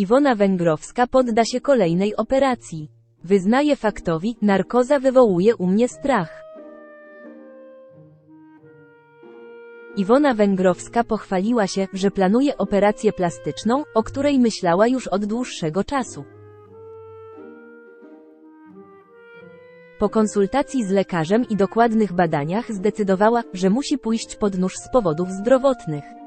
Iwona Węgrowska podda się kolejnej operacji. Wyznaje faktowi, narkoza wywołuje u mnie strach. Iwona Węgrowska pochwaliła się, że planuje operację plastyczną, o której myślała już od dłuższego czasu. Po konsultacji z lekarzem i dokładnych badaniach zdecydowała, że musi pójść pod nóż z powodów zdrowotnych.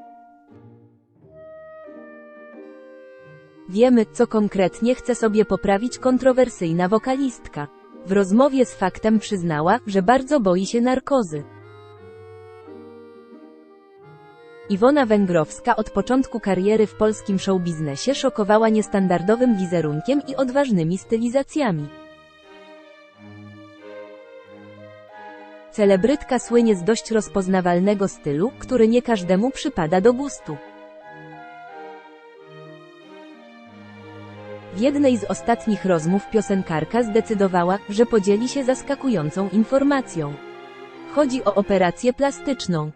Wiemy, co konkretnie chce sobie poprawić kontrowersyjna wokalistka. W rozmowie z faktem przyznała, że bardzo boi się narkozy. Iwona Węgrowska od początku kariery w polskim showbiznesie szokowała niestandardowym wizerunkiem i odważnymi stylizacjami. Celebrytka słynie z dość rozpoznawalnego stylu, który nie każdemu przypada do gustu. W jednej z ostatnich rozmów piosenkarka zdecydowała, że podzieli się zaskakującą informacją. Chodzi o operację plastyczną.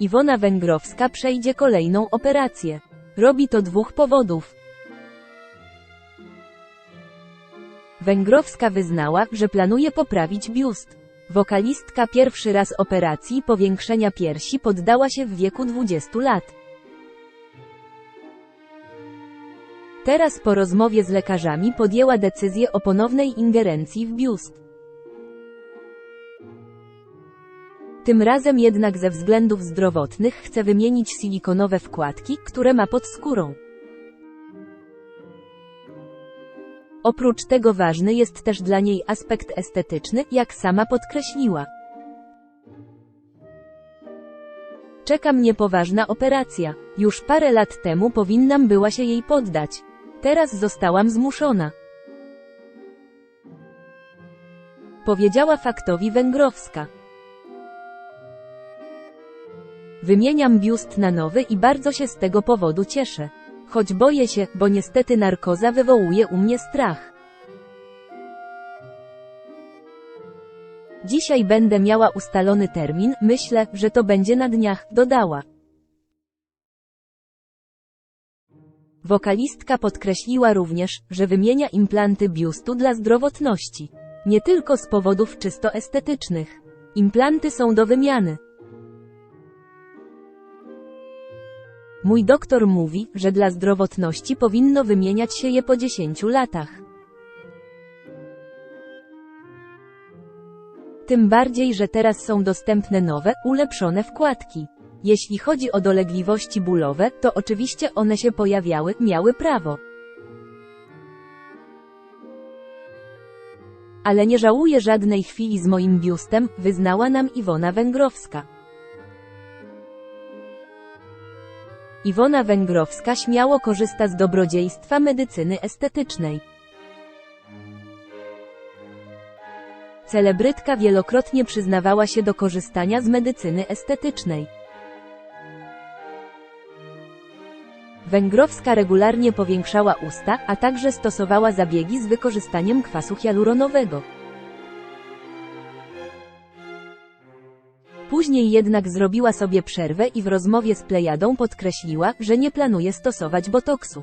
Iwona Węgrowska przejdzie kolejną operację. Robi to dwóch powodów. Węgrowska wyznała, że planuje poprawić biust. Wokalistka pierwszy raz operacji powiększenia piersi poddała się w wieku 20 lat. Teraz po rozmowie z lekarzami podjęła decyzję o ponownej ingerencji w biust. Tym razem jednak ze względów zdrowotnych chce wymienić silikonowe wkładki, które ma pod skórą. Oprócz tego ważny jest też dla niej aspekt estetyczny, jak sama podkreśliła. Czeka mnie poważna operacja. Już parę lat temu powinnam była się jej poddać. Teraz zostałam zmuszona. Powiedziała faktowi Węgrowska. Wymieniam biust na nowy i bardzo się z tego powodu cieszę. Choć boję się, bo niestety narkoza wywołuje u mnie strach. Dzisiaj będę miała ustalony termin, myślę, że to będzie na dniach, dodała. Wokalistka podkreśliła również, że wymienia implanty biustu dla zdrowotności. Nie tylko z powodów czysto estetycznych. Implanty są do wymiany. Mój doktor mówi, że dla zdrowotności powinno wymieniać się je po 10 latach. Tym bardziej, że teraz są dostępne nowe, ulepszone wkładki. Jeśli chodzi o dolegliwości bólowe, to oczywiście one się pojawiały, miały prawo. Ale nie żałuję żadnej chwili z moim biustem, wyznała nam Iwona Węgrowska. Iwona Węgrowska śmiało korzysta z dobrodziejstwa medycyny estetycznej. Celebrytka wielokrotnie przyznawała się do korzystania z medycyny estetycznej. Węgrowska regularnie powiększała usta, a także stosowała zabiegi z wykorzystaniem kwasu hialuronowego. Później jednak zrobiła sobie przerwę i w rozmowie z Plejadą podkreśliła, że nie planuje stosować botoksu.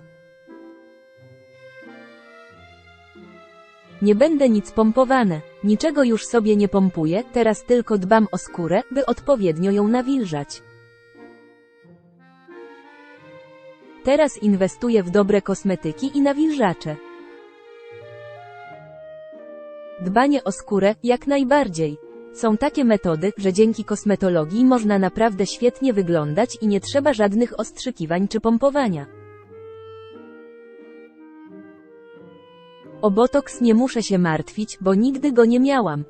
Nie będę nic pompowane, niczego już sobie nie pompuję, teraz tylko dbam o skórę, by odpowiednio ją nawilżać. Teraz inwestuję w dobre kosmetyki i nawilżacze. Dbanie o skórę, jak najbardziej. Są takie metody, że dzięki kosmetologii można naprawdę świetnie wyglądać i nie trzeba żadnych ostrzykiwań czy pompowania. O botoks nie muszę się martwić, bo nigdy go nie miałam.